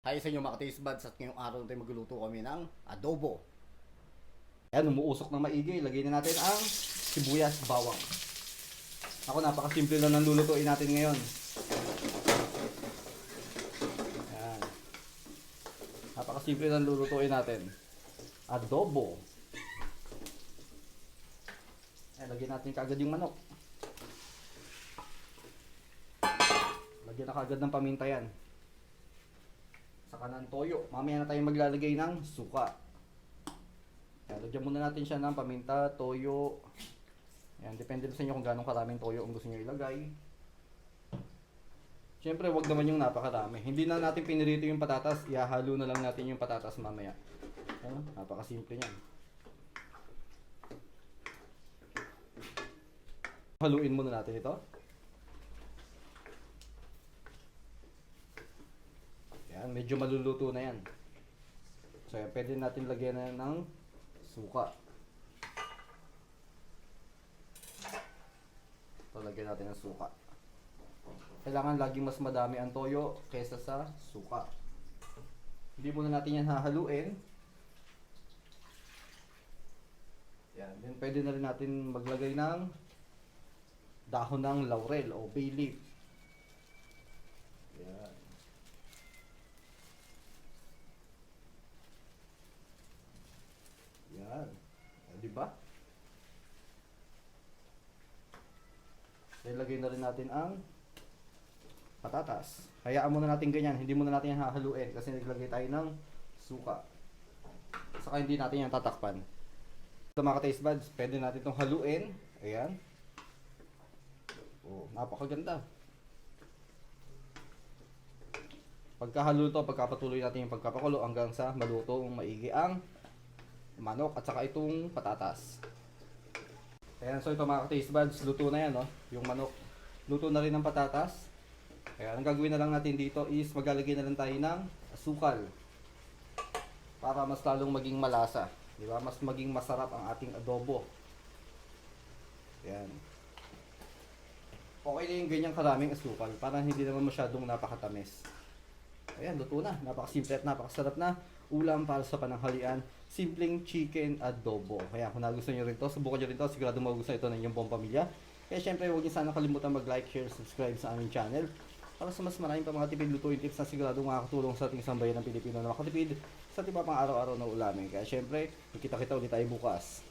Hi sa inyo mga taste buds at ngayong araw tayo magluluto kami ng adobo. Ayan, umuusok ng maigi. Lagay na natin ang sibuyas bawang. Ako napakasimple lang ng lulutuin natin ngayon. Ayan. Napakasimple lang lulutuin natin. Adobo. Ayan, lagyan natin kagad yung manok. Lagyan na kagad ng paminta yan. Saka ng toyo. Mamaya na tayo maglalagay ng suka. Lagyan muna natin siya ng paminta, toyo. Ayan, depende sa inyo kung gano'ng karaming toyo ang gusto nyo ilagay. Siyempre, wag naman yung napakarami. Hindi na natin pinirito yung patatas, ihahalo na lang natin yung patatas mamaya. Ayan, napakasimple niyan. Haluin muna natin ito. Yan, medyo maluluto na yan. So, yan, pwede natin lagyan na ng suka. So, lagyan natin ng suka. Kailangan laging mas madami ang toyo kaysa sa suka. Hindi muna natin yan hahaluin. Yan, then pwede na rin natin maglagay ng dahon ng laurel o bay leaf. Yan. Yan. O, di ba? Ilagay na rin natin ang patatas. Hayaan muna natin ganyan. Hindi muna natin yan hahaluin kasi naglagay tayo ng suka. Saka hindi natin yan tatakpan. Ito mga taste buds, pwede natin itong haluin. Ayan. Oh, napakaganda. Pagkahalo to, pagkapatuloy natin yung pagkapakulo hanggang sa malutong maigi ang manok at saka itong patatas. Ayan, so ito mga taste buds, luto na yan, no? Yung manok. Luto na rin ng patatas. Kaya ang gagawin na lang natin dito is maglalagay na lang tayo ng asukal. Para mas lalong maging malasa. Di ba? Mas maging masarap ang ating adobo. Ayan. Okay na yung ganyang karaming asukal para hindi naman masyadong napakatamis. Ayan, luto na. Napakasimple at napakasarap na ulam para sa pananghalian. Simpleng chicken adobo. Kaya kung nagustuhan nyo rin to, subukan nyo rin to. Sigurado magugustuhan ito ng inyong buong pamilya. Kaya syempre, huwag niyo sana kalimutan mag-like, share, subscribe sa aming channel. Para sa mas maraming pa mga tipid lutuin tips na sigurado makakatulong sa ating sambayan ng Pilipino na makatipid sa tipa pang araw-araw na ulamin. Kaya syempre, kita-kita ulit tayo bukas.